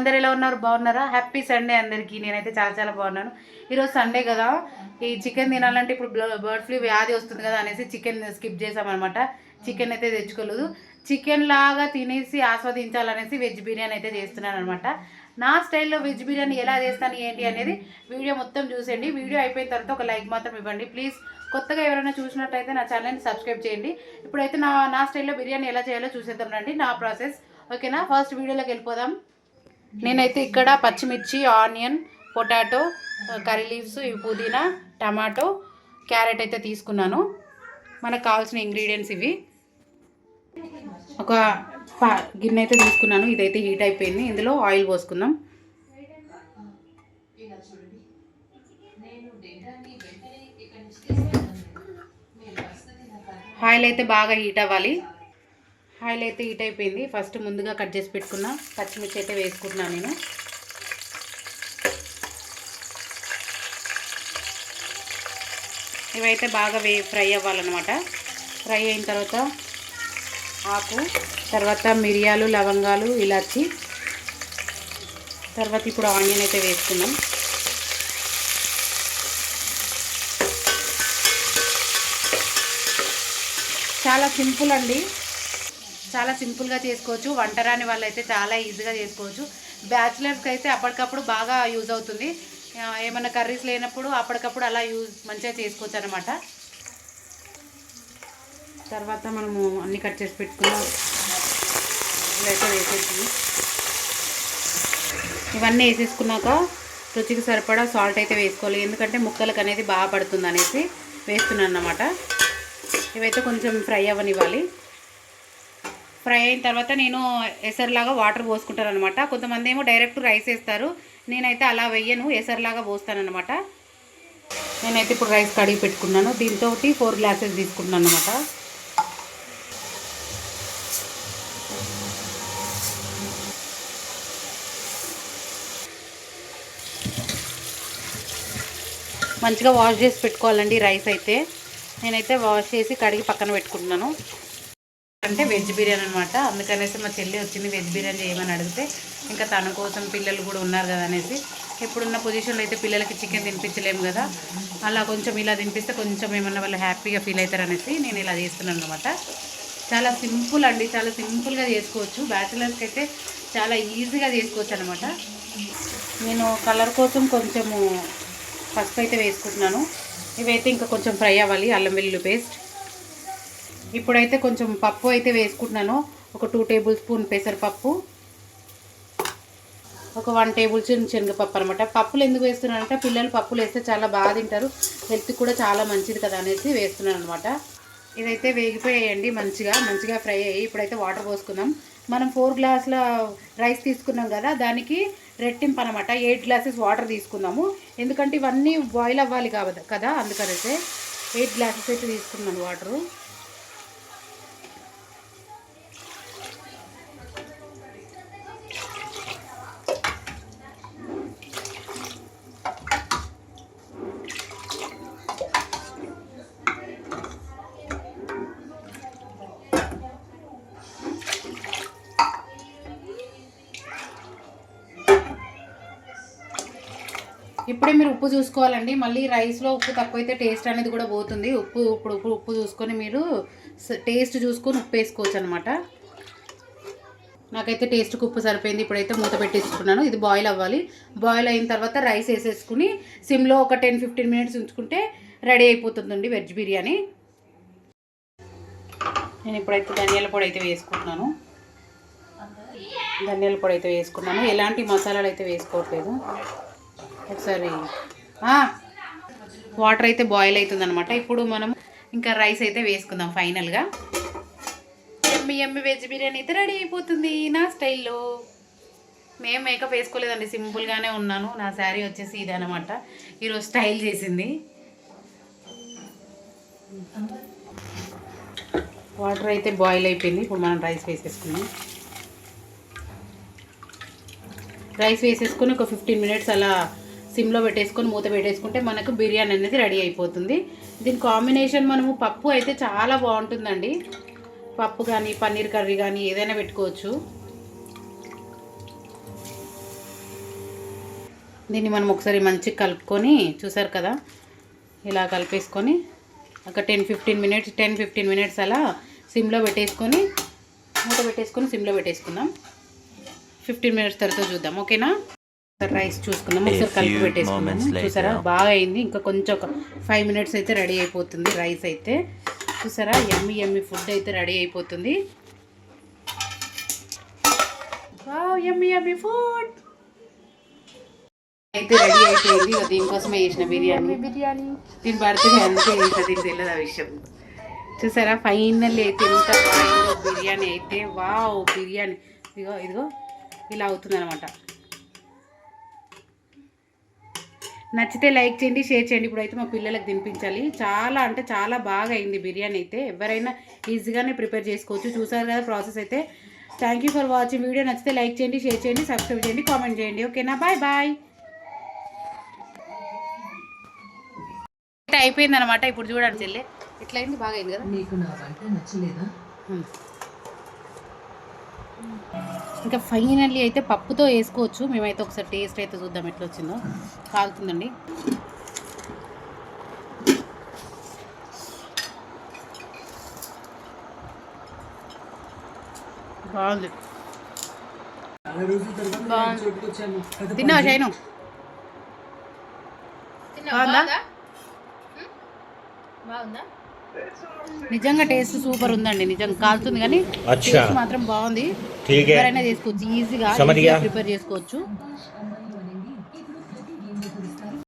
అందరు ఎలా ఉన్నారు? బాగున్నారా? హ్యాపీ సండే అందరికీ. నేనైతే చాలా చాలా బాగున్నాను. ఈరోజు సండే కదా. ఈ చికెన్ తినాలంటే ఇప్పుడు బర్డ్ ఫ్లూ వ్యాధి వస్తుంది కదా అనేసి చికెన్ స్కిప్ చేసామన్నమాట చికెన్ అయితే తెచ్చుకోలేదు. చికెన్ లాగా తినేసి ఆస్వాదించాలనేసి వెజ్ బిర్యానీ అయితే చేస్తున్నాను అనమాట నా స్టైల్లో వెజ్ బిర్యానీ ఎలా చేస్తాను ఏంటి అనేది వీడియో మొత్తం చూసేయండి. వీడియో అయిపోయిన తర్వాత ఒక లైక్ మాత్రం ఇవ్వండి. ప్లీజ్ కొత్తగా ఎవరైనా చూసినట్టయితే నా ఛానల్ని సబ్స్క్రైబ్ చేయండి. ఇప్పుడైతే నా నా స్టైల్లో బిర్యానీ ఎలా చేయాలో చూసేద్దాం రండి. నా ప్రాసెస్ ఓకేనా ఫస్ట్ వీడియోలోకి వెళ్ళిపోదాం. నేనైతే ఇక్కడ పచ్చిమిర్చి ఆనియన్ పొటాటో కర్రీ లీవ్స్ ఇవి పుదీనా టమాటో క్యారెట్ అయితే తీసుకున్నాను. మనకు కావాల్సిన ఇంగ్రీడియంట్స్ ఇవి. ఒక పా గిన్నె అయితే తీసుకున్నాను. ఇదైతే హీట్ అయిపోయింది. ఇందులో ఆయిల్ పోసుకుందాం. ఆయిల్ అయితే బాగా హీట్ అవ్వాలి. ఆయిల్ అయితే హీట్ అయిపోయింది. ఫస్ట్ ముందుగా కట్ చేసి పెట్టుకున్న పచ్చిమిర్చి అయితే వేసుకుంటున్నాను నేను. ఇవైతే బాగా వే ఫ్రై అవ్వాలన్నమాట. ఫ్రై అయిన తర్వాత ఆకు తర్వాత మిరియాలు లవంగాలు ఇలాచి తర్వాత ఇప్పుడు ఆనియన్ అయితే వేసుకున్నాం చాలా సింపుల్ అండి. చాలా సింపుల్గా చేసుకోవచ్చు. వంట రాని వాళ్ళైతే చాలా ఈజీగా చేసుకోవచ్చు. బ్యాచిలర్స్కి అయితే అప్పటికప్పుడు బాగా యూజ్ అవుతుంది. ఏమైనా కర్రీస్ లేనప్పుడు అప్పటికప్పుడు అలా యూజ్ మంచిగా చేసుకోవచ్చు అనమాట తర్వాత మనము అన్నీ కట్ చేసి పెట్టుకున్న. ఇవైతే వేసేసి ఇవన్నీ వేసేసుకున్నాక రుచికి సరిపడా సాల్ట్ అయితే వేసుకోవాలి. ఎందుకంటే ముక్కలకు అనేది బాగా పడుతుంది అనేసి వేస్తున్నాను అన్నమాట. ఇవైతే కొంచెం ఫ్రై అవ్వనివ్వాలి. ఫ్రై అయిన తర్వాత నేను ఎసరులాగా వాటర్ పోసుకుంటాను అనమాట కొంతమంది ఏమో డైరెక్ట్ రైస్ వేస్తారు. నేనైతే అలా వెయ్యను ఎసరులాగా పోస్తాను అనమాట నేనైతే ఇప్పుడు రైస్ కడిగి పెట్టుకున్నాను. దీంతో ఫోర్ గ్లాసెస్ తీసుకుంటున్నాను అనమాట మంచిగా వాష్ చేసి పెట్టుకోవాలండి రైస్ అయితే. నేనైతే వాష్ చేసి కడిగి పక్కన పెట్టుకుంటున్నాను. అంటే వెజ్ బిర్యానీ అనమాట అందుకనేసి మా చెల్లి వచ్చింది వెజ్ బిర్యానీ చేయమని అడిగితే ఇంకా తన కోసం పిల్లలు కూడా ఉన్నారు కదా అనేసి ఇప్పుడున్న పొజిషన్లో అయితే పిల్లలకి చికెన్ తినిపించలేము కదా. అలా కొంచెం ఇలా తినిపిస్తే కొంచెం ఏమన్నా వాళ్ళు హ్యాపీగా ఫీల్ అవుతారు అనేసి నేను ఇలా చేస్తున్నాను అనమాట చాలా సింపుల్ అండి చాలా సింపుల్గా చేసుకోవచ్చు. బ్యాచిలర్స్కి అయితే చాలా ఈజీగా చేసుకోవచ్చు అనమాట నేను కలర్ కోసం కొంచెము పసుపు అయితే వేసుకుంటున్నాను. ఇవైతే ఇంకా కొంచెం ఫ్రై అవ్వాలి అల్లం వెల్లుల్లి పేస్ట్ ఇప్పుడైతే కొంచెం పప్పు అయితే వేసుకుంటున్నాను. ఒక టూ టేబుల్ స్పూన్ పెసరపప్పు. ఒక వన్ టేబుల్ స్పూన్ శనగపప్పు అనమాట పప్పులు ఎందుకు వేస్తున్నానంటే పిల్లలు పప్పులు వేస్తే చాలా బాగా తింటారు. హెల్త్ కూడా చాలా మంచిది కదా అనేసి వేస్తున్నాను అనమాట ఇదైతే వేగిపోయాయండి మంచిగా. మంచిగా ఫ్రై అయ్యి ఇప్పుడైతే వాటర్ పోసుకుందాం. మనం ఫోర్ గ్లాసుల రైస్ తీసుకున్నాం కదా దానికి రెట్టింపు అనమాట ఎయిట్ గ్లాసెస్ వాటర్ తీసుకుందాము. ఎందుకంటే ఇవన్నీ బాయిల్ అవ్వాలి కాబట్టి కదా? అందుకనైతే ఎయిట్ గ్లాసెస్ అయితే తీసుకున్నాను వాటరు ఇప్పుడే మీరు ఉప్పు చూసుకోవాలండి. మళ్ళీ రైస్లో ఉప్పు తక్కువైతే టేస్ట్ అనేది కూడా పోతుంది. ఉప్పు ఇప్పుడు ఉప్పు ఉప్పు చూసుకొని మీరు టేస్ట్ చూసుకొని ఉప్పు వేసుకోవచ్చు అనమాట నాకైతే టేస్ట్కి ఉప్పు సరిపోయింది. ఇప్పుడైతే మూత పెట్టేసుకున్నాను. ఇది బాయిల్ అవ్వాలి. బాయిల్ అయిన తర్వాత రైస్ వేసేసుకుని సిమ్లో ఒక టెన్ ఫిఫ్టీన్ మినిట్స్ ఉంచుకుంటే రెడీ అయిపోతుందండి వెజ్ బిర్యానీ. నేను ఇప్పుడైతే ధనియాల పొడి అయితే వేసుకుంటున్నాను. ధనియాల పొడి అయితే వేసుకున్నాను. ఎలాంటి మసాలాలు అయితే వేసుకోవట్లేదు. ఒకసారి. వాటర్ అయితే బాయిల్ అవుతుంది అనమాట ఇప్పుడు మనం ఇంకా రైస్ అయితే వేసుకుందాం ఫైనల్గా. ఎమ్మి ఎమ్మి వెజ్ బిర్యానీ అయితే రెడీ అయిపోతుంది నా స్టైల్లో. మేము మేకప్ వేసుకోలేదండి సింపుల్గానే ఉన్నాను. నా శారీ వచ్చేసి ఇది అనమాట ఈరోజు స్టైల్ చేసింది. వాటర్ అయితే బాయిల్ అయిపోయింది. ఇప్పుడు మనం రైస్ వేసేసుకున్నాం రైస్ వేసేసుకొని ఒక ఫిఫ్టీన్ మినిట్స్ అలా సిమ్లో పెట్టేసుకొని మూత పెట్టేసుకుంటే మనకు బిర్యానీ అనేది రెడీ అయిపోతుంది. దీని కాంబినేషన్ మనము పప్పు అయితే చాలా బాగుంటుందండి. పప్పు కానీ పన్నీర్ కర్రీ కానీ ఏదైనా పెట్టుకోవచ్చు. దీన్ని మనం ఒకసారి మంచిగా కలుపుకొని చూసారు కదా? ఇలా కలిపేసుకొని ఒక ten fifteen minutes ten fifteen minutes అలా సిమ్లో పెట్టేసుకొని మూత పెట్టేసుకొని సిమ్లో పెట్టేసుకుందాం. ఫిఫ్టీన్ మినిట్స్ తర్వాత చూద్దాం. ఓకేనా? రైస్ చూసుకుందాం. ఒకసారి కలిపి later. చూసారా? బాగా అయింది. ఇంకా కొంచెం ఒక ఫైవ్ మినిట్స్ అయితే రెడీ అయిపోతుంది రైస్ అయితే. చూసారా? ఎమ్మి ఎమ్మి ఫుడ్ అయితే రెడీ అయిపోతుంది. ఎమ్మి ఎమ్మి ఫుడ్ అయితే రెడీ అయిపోయింది. ఇక దీనికోసమే చేసిన బిర్యానీ. బిర్యానీ? దీని బర్త్డే అందుకే చేసిన దీనికి తెలియదు ఆ విషయం. చూసారా? ఫైనల్ అయితే ఎంత బిర్యానీ అయితే. వావ్ బిర్యానీ. ఇదిగో ఇదిగో ఇలా అవుతుంది అనమాట నచ్చితే లైక్ చేయండి షేర్ చేయండి. ఇప్పుడు అయితే మా పిల్లలకు తినిపించాలి. చాలా అంటే చాలా బాగా అయింది బిర్యానీ అయితే. ఎవరైనా ఈజీగానే ప్రిపేర్ చేసుకోవచ్చు. చూసారు కదా ప్రాసెస్ అయితే. Thank you for watching video నచ్చితే లైక్ చేయండి షేర్ చేయండి సబ్స్క్రైబ్ చేయండి కామెంట్ చేయండి. ఓకేనా బాయ్ బాయ్ అయిపోయింది అనమాట ఇప్పుడు చూడండి చెల్లె. ఇట్లా అయింది బాగా అయింది కదా? నీకు నా వంట నచ్చలేదా. ఇంకా ఫైనల్లీ అయితే పప్పుతో వేసుకోవచ్చు. మేమైతే ఒకసారి టేస్ట్ అయితే చూద్దాం ఎట్లా వచ్చిందో కాలుతుందండి. బాగుంది. తిన్నావా శైను బాగుందా? బాగుందా? నిజంగా టేస్ట్ సూపర్ ఉందండి నిజంగా కాల్తుంది కానీ టేస్ట్ మాత్రం బాగుంది. ఎవరైనా చేసుకోవచ్చు ఈజీగా ప్రిపేర్ చేసుకోవచ్చు.